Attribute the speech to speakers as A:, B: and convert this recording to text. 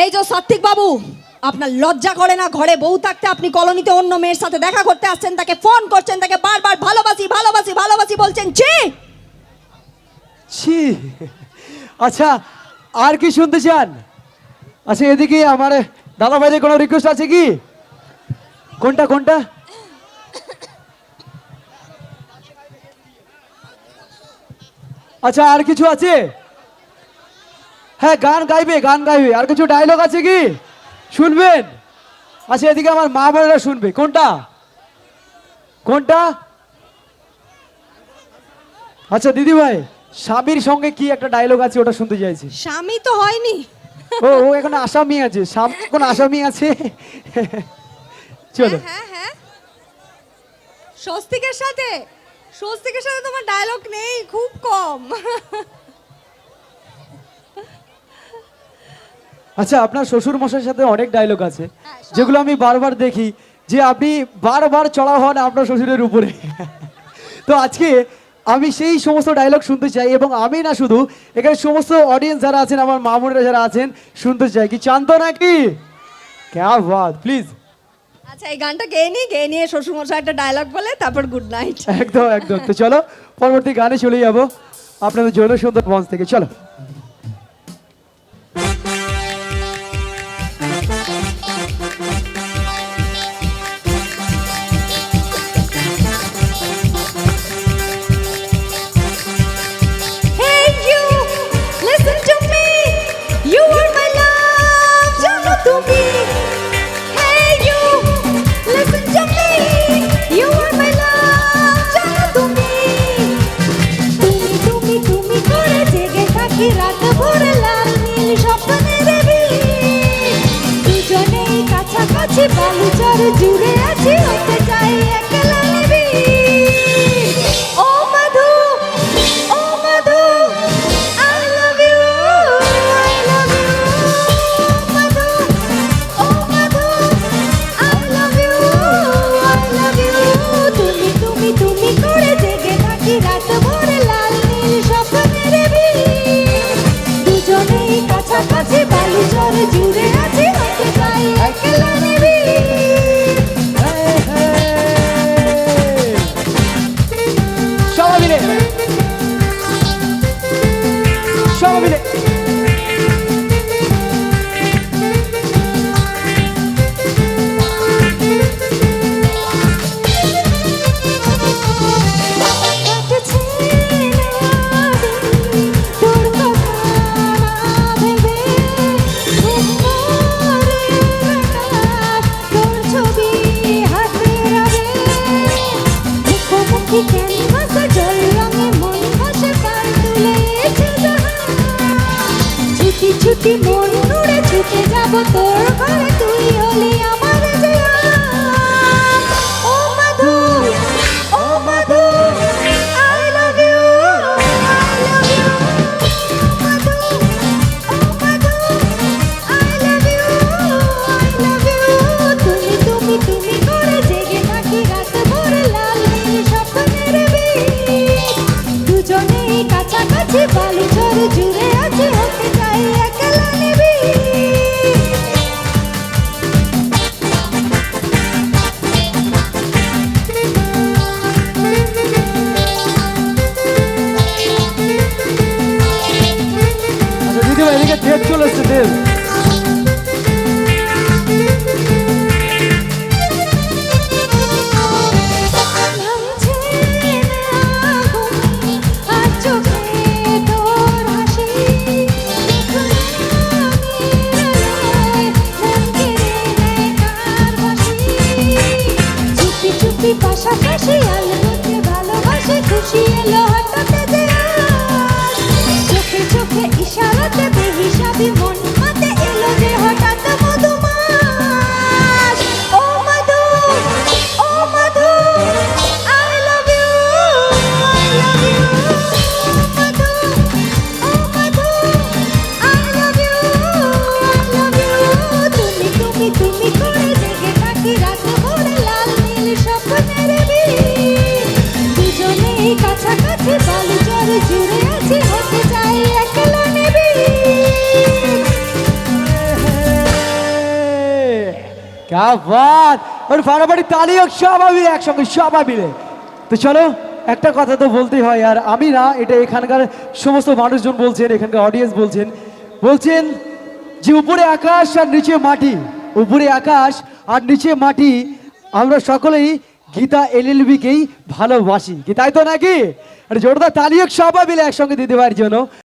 A: এই যে সাত্বিক বাবু, আপনার লজ্জা করে না ঘরে বউ থাকতে আপনি কলোনিতে অন্য মেয়ের সাথে দেখা করতে আসছেন, তাকে ফোন করছেন, তাকে বারবার ভালোবাসি ভালোবাসি ভালোবাসি বলছেন। জি
B: ছি! আচ্ছা আর কি শুনতে চান? আচ্ছা এদিকে আমার দাদা ভাইদের কোনো রিকোয়েস্ট আছে কি? কোনটা কোনটা? আচ্ছা আর কিছু আছে? হ্যাঁ গান গাইবে গান গাইবে। আর কিছু ডায়লগ আছে কি? শুনবেন? আচ্ছা এদিকে আমার মা বোনেরা শুনবে। কোনটা? কোনটা? আচ্ছা দিদি ভাই স্বামীর সঙ্গে কি একটা ডায়লগ আছে ওটা শুনতে চাইছি।
A: স্বামী তো হয়নি।
B: ও ও এখন আসামি আছে। স্বামী এখন আসামি আছে। চলো।
A: হ্যাঁ হ্যাঁ স্বস্তিকের সাথে স্বস্তিকের সাথে তোমার ডায়লগ নেই খুব কম।
B: আচ্ছা আপনার শ্বশুর মশাইয়ের সাথে অনেক ডায়লগ আছে
A: হ্যাঁ,
B: যেগুলো আমি বারবার দেখি যে আপনি বারবার চড়া হন আপনার শ্বশুরের উপরে। তো আজকে আমি সেই সমস্ত ডায়লগ শুনতে চাই এবং আমি না শুধু এখানে সমস্ত অডিয়েন্স যারা আছেন আমার মামুনেরা যারা আছেন শুনতে চাই। কি চান তো নাকি? ক্যা বাত প্লিজ
A: আচ্ছা এই গানটা গেয়ে নি গেয়ে নিয়ে শ্বশুরমশাই একটা ডায়লগ বলে তারপর গুড নাইট
B: একদম একদম। তো চলো পরবর্তী গানে চলে যাব। আপনাদের জন্য সুন্দর মঞ্চ থেকে চলো।
A: কাছাকাছি বালুচর ছুটি মন উড়ে ছুটে যাব তোর ঘরে তুই হলি আমার
B: চলে এসছে দেব।
A: ভাঙছে
B: ক্যা বাত ওর ফাটাফাটি তালি হোক সবাই মিলে একসঙ্গে সবাই মিলে। তো চলো, একটা কথা তো বলতেই হয়, আর আমি না, এটা এখানকার সমস্ত মানুষজন বলছেন, এখানকার অডিয়েন্স বলছেন। বলছেন যে উপরে আকাশ আর নিচে মাটি। উপরে আকাশ আর নিচে মাটি, আমরা সকলেই গীতা এলএলবিকেই ভালোবাসি। কি তাই তো নাকি? আর জোরদার তালি হোক সবাই মিলে একসঙ্গে দিতে পারার জন্য